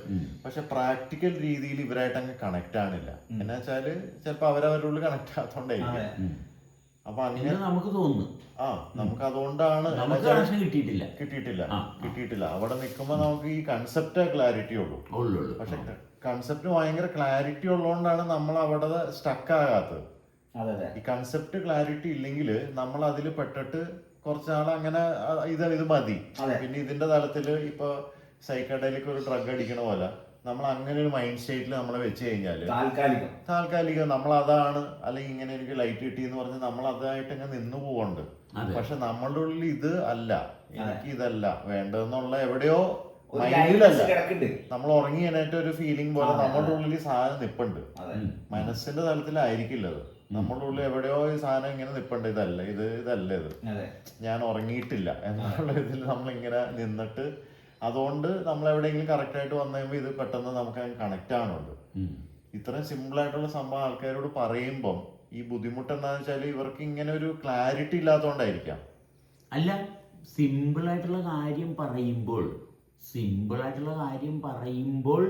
പക്ഷെ പ്രാക്ടിക്കൽ രീതിയിൽ ഇവരായിട്ട് അങ്ങ് കണക്ട് ആണില്ല എന്നുവെച്ചാൽ ചിലപ്പോ അവരവരുടെ ഉള്ളിൽ കണക്ട് ആകാത്തോണ്ടായിരിക്കും. അപ്പൊ അങ്ങനെ നമുക്ക് തോന്നുന്നു. ആ നമുക്ക് അതുകൊണ്ടാണ് കിട്ടിയിട്ടില്ല. കിട്ടിയിട്ടില്ല കിട്ടിയിട്ടില്ല. അവിടെ നിൽക്കുമ്പോൾ നമുക്ക് ഈ കൺസെപ്റ്റ് ക്ലാരിറ്റി ഉള്ളൂ. പക്ഷെ കൺസെപ്റ്റ് ഭയങ്കര ക്ലാരിറ്റി ഉള്ളതുകൊണ്ടാണ് നമ്മൾ അവിടെ സ്റ്റക്ക് ആകാത്തത്. ഈ കൺസെപ്റ്റ് ക്ലാരിറ്റി ഇല്ലെങ്കിൽ നമ്മൾ അതിൽ പെട്ടിട്ട് കുറച്ചാൾ അങ്ങനെ ഇത് ഇത് മതി. പിന്നെ ഇതിന്റെ തലത്തിൽ ഇപ്പൊ സൈക്കഡലിക്ക് ഒരു ഡ്രഗ് അടിക്കണ പോലെ നമ്മൾ അങ്ങനെ ഒരു മൈൻഡ് സ്റ്റേറ്റിൽ നമ്മളെ വെച്ച് കഴിഞ്ഞാൽ താൽക്കാലികം. താൽക്കാലികം. നമ്മൾ അതാണ് അല്ലെങ്കിൽ ഇങ്ങനെ എനിക്ക് ലൈറ്റ് കിട്ടി എന്ന് പറഞ്ഞ് നമ്മൾ അതായിട്ട് ഇങ്ങനെ നിന്ന് പോകണ്ട് പക്ഷെ നമ്മളുടെ ഉള്ളിൽ ഇത് അല്ല. എനിക്ക് ഇതല്ല. വേണ്ടതെന്നുള്ള എവിടെയോ നമ്മൾ ഉറങ്ങി എണീറ്റ ഒരു ഫീലിംഗ് പോലെ നമ്മളുടെ നമ്മുടെ ഉള്ളിൽ സാധനം നിപ്പുണ്ട്. മനസ്സിന്റെ തലത്തിലായിരിക്കില്ല അത്. നമ്മുടെ ഉള്ളിൽ എവിടെയോ ഈ സാധനം ഇങ്ങനെ നിപ്പണ്ട്. ഇതല്ല ഇത് ഇതല്ല ഇത്. ഞാൻ ഉറങ്ങിയിട്ടില്ല. എന്നുള്ള ഇതിൽ നമ്മൾ ഇങ്ങനെ നിന്നിട്ട് അതുകൊണ്ട് നമ്മൾ എവിടെയെങ്കിലും കറക്റ്റ് ആയിട്ട് വന്നു കഴിയുമ്പോൾ ഇത് പെട്ടെന്ന് നമുക്ക് കണക്ട് ആവുന്നുണ്ട്. ഇത്രയും സിമ്പിൾ ആയിട്ടുള്ള സംഭവം ആൾക്കാരോട് പറയുമ്പം ഈ ബുദ്ധിമുട്ട് എന്താണെന്ന് വെച്ചാൽ ഇവർക്ക് ഇങ്ങനെ ഒരു ക്ലാരിറ്റി ഇല്ലാത്തതുകൊണ്ടായിരിക്കാം അല്ല സിമ്പിൾ ആയിട്ടുള്ള കാര്യം പറയുമ്പോൾ സിമ്പിൾ ആയിട്ടുള്ള കാര്യം പറയുമ്പോൾ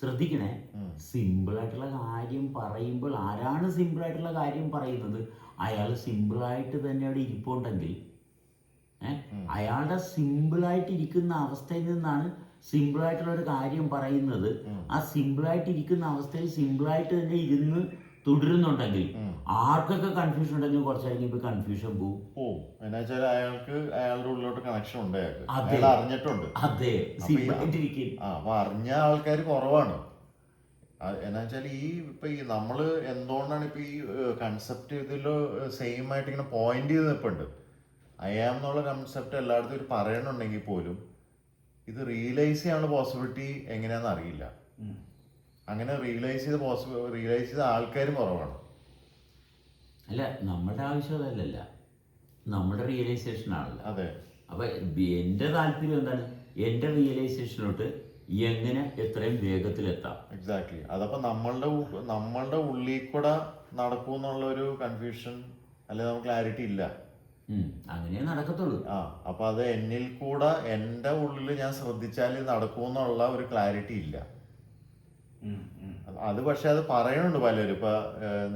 ശ്രദ്ധിക്കണേ. സിമ്പിൾ ആയിട്ടുള്ള കാര്യം പറയുമ്പോൾ ആരാണ് സിമ്പിൾ ആയിട്ടുള്ള കാര്യം പറയുന്നത്? അയാൾ സിമ്പിൾ ആയിട്ട് തന്നെ അവിടെ ഇരിപ്പുണ്ടെങ്കിൽ അയാളുടെ സിമ്പിളായിട്ടിരിക്കുന്ന അവസ്ഥയിൽ നിന്നാണ് സിമ്പിളായിട്ടുള്ള ഒരു കാര്യം പറയുന്നത്. ആ സിമ്പിളായിട്ടിരിക്കുന്ന അവസ്ഥയിൽ സിമ്പിളായിട്ട് തന്നെ ഇരുന്ന് തുടരുന്നുണ്ടെങ്കിൽ ആർക്കൊക്കെ കൺഫ്യൂഷൻ ഉണ്ടെങ്കിൽ കുറച്ച് കഴിയുമ്പോൾ കൺഫ്യൂഷൻ പോകും ഓ എന്നുവെച്ചാൽ അയാൾക്ക് അയാളുടെ ഉള്ളിലോട്ട് കണക്ഷൻ ഉണ്ട് അതെ. അയാൾ അറിഞ്ഞിട്ടുണ്ട്. അതെ. അപ്പൊ അറിഞ്ഞ ആൾക്കാർ കുറവാണ്. എന്നുവെച്ചാൽ എന്നാ വെച്ചാൽ ഈ ഇപ്പൊ ഈ നമ്മൾ എന്തുകൊണ്ടാണ് ഇപ്പൊ ഈ കൺസെപ്റ്റ് ഇതിൽ സെയിം ആയിട്ട് ഇങ്ങനെ പോയിന്റ് ചെയ്ത് നിൽപ്പുണ്ട് അയാം എന്നുള്ള കൺസെപ്റ്റ് എല്ലായിടത്തും ഒരു പറയണുണ്ടെങ്കിൽ പോലും ഇത് റിയലൈസ് ചെയ്യാനുള്ള പോസിബിലിറ്റി എങ്ങനെയാണെന്ന് അറിയില്ല. അങ്ങനെ റിയലൈസ് ചെയ്ത പോസിബിൾ റിയലൈസ് ചെയ്ത ആൾക്കാരും കുറവാണ്. അല്ല നമ്മുടെ ആവശ്യം അതല്ലല്ല. നമ്മുടെ റിയലൈസേഷൻ ആണല്ലോ. അതെ. അപ്പൊ എന്റെ എന്റെ താല്പര്യം എന്താണ്? എന്റെ റിയലൈസേഷനിലോട്ട് എങ്ങനെ എത്രയും വേഗത്തിൽ എത്താം എക്സാക്ട്ലി അതപ്പോ നമ്മളുടെ നമ്മളുടെ ഉള്ളിൽ കൂടെ നടക്കൂന്നുള്ള ഒരു കൺഫ്യൂഷൻ അല്ലെങ്കിൽ നമുക്ക് ക്ലാരിറ്റി ഇല്ല. അങ്ങനെ നടക്കത്തുള്ളൂ. ആ അപ്പൊ അത് എന്നിൽ കൂടെ എന്റെ ഉള്ളിൽ ഞാൻ ശ്രദ്ധിച്ചാൽ നടക്കൂന്നുള്ള ഒരു ക്ലാരിറ്റി ഇല്ല. അത് പക്ഷെ അത് പറയണുണ്ട് പലരും. ഇപ്പൊ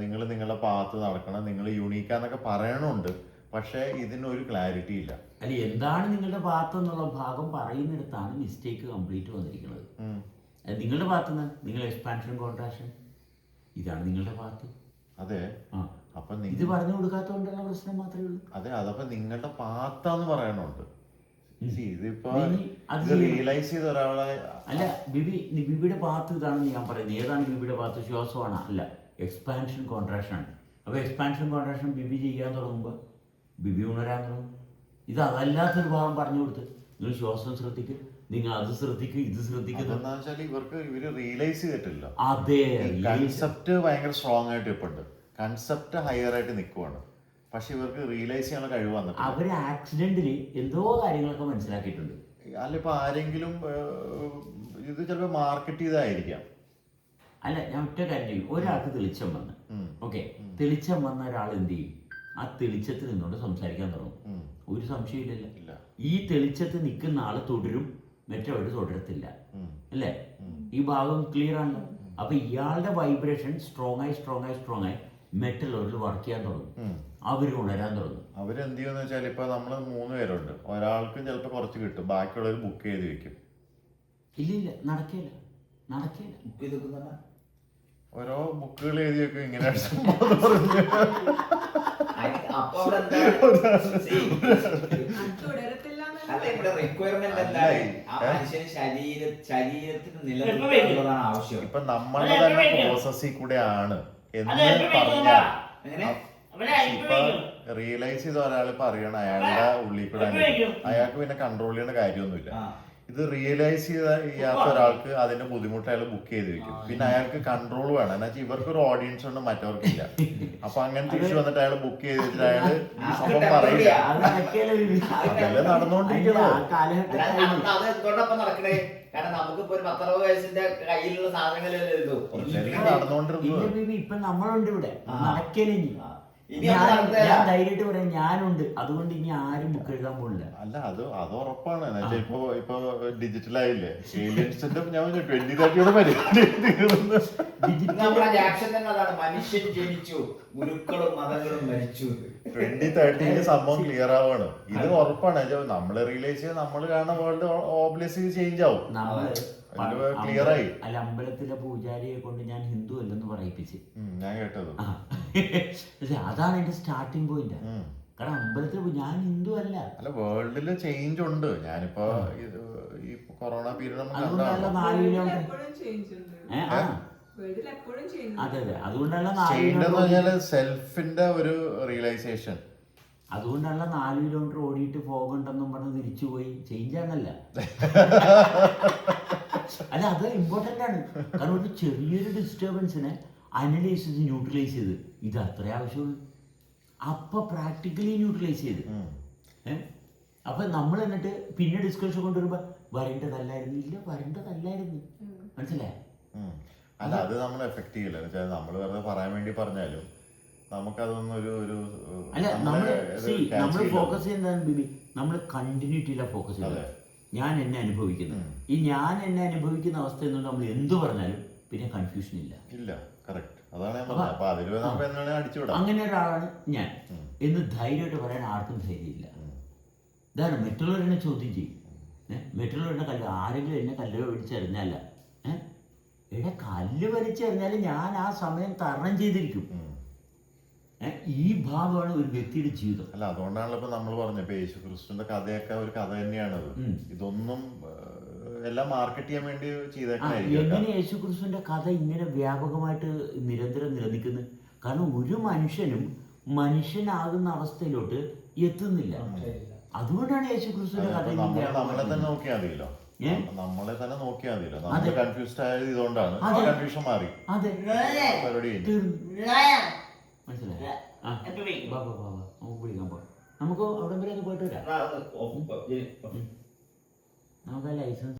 നിങ്ങൾ നിങ്ങളുടെ പാത്ത് നടക്കണം നിങ്ങൾ യുണീക്കാന്നൊക്കെ പറയണുണ്ട്. പക്ഷെ ഇതിനൊരു ക്ലാരിറ്റി ഇല്ല. അല്ല എന്താണ് നിങ്ങളുടെ പാത്ത് എന്നുള്ള ഭാഗം പറയുന്നിടത്താണ് മിസ്റ്റേക്ക് കംപ്ലീറ്റ് വന്നിരിക്കുന്നത്. നിങ്ങളുടെ പാത്ത് നിങ്ങൾ എക്സ്പാൻഷൻ കോൺട്രാക്ഷൻ ഇതാണ് നിങ്ങളുടെ പാത്ത്. അതെ. ആ. അപ്പൊ ഇത് പറഞ്ഞു കൊടുക്കാത്തതുകൊണ്ടുള്ള പ്രശ്നം മാത്രമേ ഉള്ളൂ. അതെ അതപ്പോ നിങ്ങളുടെ പാത്താന്ന് പറയണുണ്ട്. ഇതിപ്പോ റിയലൈസ് ചെയ്ത ഒരാളെ അല്ല ബിബി ബിബിയുടെ പാത്ത് ഇതാണെന്ന് ഞാൻ പറയുന്നത്. ഏതാണ് ബിബിയുടെ പാത്ത്? ശ്വാസമാണ്. അല്ല എക്സ്പാൻഷൻ കോൺട്രാക്ഷൻ ആണ്. അപ്പോൾ എക്സ്പാൻഷൻ കോൺട്രാക്ഷൻ ബിബി ചെയ്യാൻ തുടങ്ങുമ്പോൾ ബിബി ഉണരാൻ തുടങ്ങും. ഇത് അതല്ലാത്തൊരു ഭാഗം പറഞ്ഞു കൊടുത്ത് നിങ്ങൾ ശ്വാസം ശ്രദ്ധിക്കും. നിങ്ങൾ അത് ശ്രദ്ധിക്കും ഇത് വെച്ചാൽ ഇവർക്ക് ഇവർ റിയലൈസ് ചെയ്തിട്ടില്ല. അതെ കൺസെപ്റ്റ് ഭയങ്കര സ്ട്രോങ് ആയിട്ട് ഇപ്പുണ്ട്. കൺസെപ്റ്റ് ഹയർ ആയിട്ട് നിൽക്കുവാണ് പക്ഷെ ഇവർക്ക് റിയലൈസ് ചെയ്യാനുള്ള കഴിവ് വന്നിട്ടില്ല. അവർ ആക്സിഡന്റിൽ എന്തോ കാര്യങ്ങളൊക്കെ മനസ്സിലാക്കിയിട്ടുണ്ട്. അല്ല ഇപ്പൊ ആരെങ്കിലും ഇത് ചിലപ്പോ മാർക്കറ്റ് ചെയ്തായിരിക്കാം. അല്ല ഞാൻ ഒറ്റ കാര്യം ചെയ്യും. ഒരാൾക്ക് തെളിച്ചം വന്ന്. ഓക്കെ. തെളിച്ചം വന്ന ഒരാൾ എന്ത് ചെയ്യും? ആ തെളിച്ചത്തിൽ നിന്നോട് സംസാരിക്കാൻ തുടങ്ങും. ഒരു സംശയമില്ലല്ല ഈ തെളിച്ചത്ത് നിൽക്കുന്ന ആൾ തുടരും മറ്റവര് തുടരത്തില്ല. അല്ലേ? ഈ ഭാഗം ക്ലിയർ ആണല്ലോ. അപ്പൊ ഇയാളുടെ വൈബ്രേഷൻ സ്ട്രോങ് ആയി സ്ട്രോങ് ആയി സ്ട്രോങ് ആയി. മറ്റുള്ളവരിൽ വർക്ക് ചെയ്യാൻ തുടങ്ങും. അവർ അവർ ഉണരാൻ തുടങ്ങും. അവരെന്ത് ചെയ്യുമെന്ന് വെച്ചാൽ ഇപ്പൊ നമ്മൾ മൂന്ന് പേരുണ്ട്. ഒരാൾക്കും ചിലപ്പോൾ കുറച്ച് കിട്ടും. ബാക്കിയുള്ളവർ ബുക്ക് ചെയ്ത് വെക്കും. ഇല്ല ഇല്ല. നടക്കില്ല നടക്കില്ല ബുക്ക് ചെയ്ത് വെക്കുന്ന ഓരോ ബുക്കുകൾ എഴുതി വെക്കും. ഇങ്ങനെ [LAUGHS] ശരീരത്തിന് നിലനിൽക്കുന്നതാണ് ആവശ്യം. ഇപ്പൊ നമ്മളുടെ തന്നെ പ്രോസസ്സിൽ കൂടെ ആണ്. എന്ന് പറഞ്ഞാൽ ഇപ്പൊ റിയലൈസ് ചെയ്ത ഒരാൾ പറയണം അയാളുടെ ഉള്ളിൽ കൂടെ എത്ര അയാൾക്ക് പിന്നെ കൺട്രോൾ ചെയ്യേണ്ട കാര്യമൊന്നുമില്ല. ഇത് റിയലൈസ് ചെയ്ത ചെയ്യാത്ത ഒരാൾക്ക് അതിന്റെ ബുദ്ധിമുട്ട് അയാൾ ബുക്ക് ചെയ്ത് വെക്കും. പിന്നെ അയാൾക്ക് കൺട്രോൾ വേണം. എന്നാ വെച്ചാൽ ഇവർക്ക് ഒരു ഓഡിയൻസ് ഉണ്ട് മറ്റവർക്കില്ല. അപ്പൊ അങ്ങനത്തെ ഇഷ്യൂ വന്നിട്ട് അയാൾ ബുക്ക് ചെയ്തിട്ട് അയാൾ അയാൾ ഈ സംഭവം പറയില്ല. അതല്ലേ നടന്നുകൊണ്ടിരിക്കണത് കാരണം നമുക്കിപ്പോ ഒരു പത്തറുപത് വയസ്സിന്റെ കയ്യിലുള്ള സാധനങ്ങളല്ലേ ബിബി ഇപ്പൊ നമ്മളുണ്ട് ഇവിടെ. ഇനി ഞാൻ അത് നടക്കില്ല. ഞാൻ ധൈര്യമായിട്ട് പറയാം ഞാനുണ്ട്. അതുകൊണ്ട് ഇനി ആരും ബുക്ക് എഴുതാൻ പോകില്ല അല്ല അത് അത് ഉറപ്പാണ്. ഇപ്പൊ ഇപ്പൊ ഡിജിറ്റൽ ആയില്ലേ? ഏലിയൻസിന്റെ ഞാൻ ട്വന്റി തേർട്ടിയുടെ പരിപാടി തീർന്നു. നമ്മുടെ ക്യാപ്ഷൻ തന്നെ അതാണ് മനുഷ്യൻ ജനിച്ചു ഗുരുക്കളും മതങ്ങളും മരിച്ചു. ട്വന്റി തേർട്ടിയിൽ സംഭവം ക്ലിയർ ആവാണ്. ഇത് ഉറപ്പാണ്. നമ്മൾ റിയലൈസ് ചെയ്ത് നമ്മൾ കാണുന്ന വേൾഡ് ഓബ്ലിയസ്ലി ചേഞ്ച് ആവും. അതിൽ ആയി. അല്ല അമ്പലത്തിലെ പൂജാരിയെ കൊണ്ട് ഞാൻ ഹിന്ദു അല്ലെന്ന് പറയിപ്പിച്ച്. ഞാൻ കേട്ടത്. പക്ഷെ അതാണ് എന്റെ സ്റ്റാർട്ടിങ് പോയിന്റ്. കാരണം അമ്പലത്തിൽ ഞാൻ ഹിന്ദു അല്ല. അല്ല വേൾഡിൽ ചേഞ്ച് ഉണ്ട്. ഞാനിപ്പോ ഈ കൊറോണ പീരീഡ് നമ്മൾ അതുകൊണ്ടല്ല കണ്ടാണ് നാല് കിലോമീറ്റർ ചേഞ്ച് ഉണ്ട്. ആ. വേൾഡിൽ എപ്പോഴും ചേഞ്ച് അതെ അതെ. അതുകൊണ്ടല്ല നാല് സെൽഫിന്റെ ഒരു റിയലൈസേഷൻ അതുകൊണ്ടല്ല നാല് കിലോമീറ്റർ ഓടിയിട്ട് പോകണ്ടെന്നും പറഞ്ഞ് തിരിച്ചുപോയി. ചേഞ്ച് ആണല്ല [LAUGHS] അല്ല അത് ഇമ്പോർട്ടന്റ് ആണ്. കാരണം ഒരു ചെറിയൊരു ഡിസ്റ്റർബൻസിനെ അനലൈസ് ചെയ്ത് ന്യൂട്രലൈസ് ചെയ്ത് ഇത് അത്രേ ആവശ്യമുള്ളൂ. അപ്പൊ പ്രാക്ടിക്കലി ന്യൂട്രലൈസ് ചെയ്ത്? അപ്പൊ നമ്മൾ എന്നിട്ട് പിന്നെ ഡിസ്കഷൻ കൊണ്ടുവരുമ്പോ വരേണ്ടതല്ലായിരുന്നു. ഇല്ല വരേണ്ടതല്ലായിരുന്നു. മനസ്സിലായ? അല്ല അത് നമ്മൾ എഫക്ട് ചെയ്യില്ല. വെച്ചാൽ നമ്മൾ വെറുതെ പറയാൻ വേണ്ടി പറഞ്ഞാലും നമുക്കതൊന്നും ഒരു ഒരു അല്ല നമ്മളെ നമ്മൾ സി നമ്മൾ ഫോക്കസ് ചെയ്യുന്നതാണ് ബിബി? നമ്മൾ കണ്ടിന്യൂറ്റിയിലാണ് ഫോക്കസ് ചെയ്യുന്നത്. ഞാൻ എന്നെ അനുഭവിക്കുന്നത് ഈ ഞാൻ എന്നെ അനുഭവിക്കുന്ന അവസ്ഥ എന്ന് നമ്മൾ എന്തു പറഞ്ഞാലും പിന്നെ കൺഫ്യൂഷൻ ഇല്ല ഇല്ല കറക്റ്റ് അതാണ് അങ്ങനെ ഒരാളാണ് ഞാൻ. എന്ന് ധൈര്യമായിട്ട് പറയാൻ ആർക്കും ധൈര്യമില്ല. ഇതാണ് മറ്റുള്ളവരെന്നെ ചോദ്യം ചെയ്യും. മറ്റുള്ളവരുടെ കല്ല് ആരെങ്കിലും എന്നെ കല്ല് വലിച്ചെറിഞ്ഞല്ല ഏഹ് എടെ കല്ല് വലിച്ചെറിഞ്ഞാൽ ഞാൻ ആ സമയം തരണം ചെയ്തിരിക്കും? ഈ ഭാഗമാണ് ഒരു വ്യക്തിയുടെ ജീവിതം. അല്ല അതുകൊണ്ടാണല്ലോ ഇപ്പൊ നമ്മൾ പറഞ്ഞത്. ഇപ്പൊ യേശു ക്രിസ്തുവിന്റെ കഥയൊക്കെ ഒരു കഥ തന്നെയാണത്. ഇതൊന്നും എല്ലാം മാർക്കറ്റ് ചെയ്യാൻ വേണ്ടി ചെയ്തേക്കായിരിക്കും എങ്ങനെ യേശുക്രിസ്തുവിന്റെ കഥ ഇങ്ങനെ വ്യാപകമായിട്ട് നിരന്തരം നിലനിൽക്കുന്നത് കാരണം ഒരു മനുഷ്യനും മനുഷ്യനാകുന്ന അവസ്ഥയിലോട്ട് എത്തുന്നില്ല. അതുകൊണ്ടാണ് യേശു ക്രിസ്തുവിന്റെ കഥ നമ്മളെ തന്നെ നോക്കിയാൽ മതിയല്ലോ. നമ്മളെ തന്നെ നോക്കിയാൽ മതിയല്ലോ. നമ്മൾ കൺഫ്യൂസ്ഡ് ആയത് ഇതുകൊണ്ടാണ്. കൺഫ്യൂഷൻ മാറി. അതെ. പരിപാടി വാ വാ വാ നമുക്ക് വിളിക്കാൻ പോവാം. നമുക്ക് അവിടെ വരെ. ഒന്ന് പോയിട്ട് വരാം നമുക്ക് ലൈസൻസ്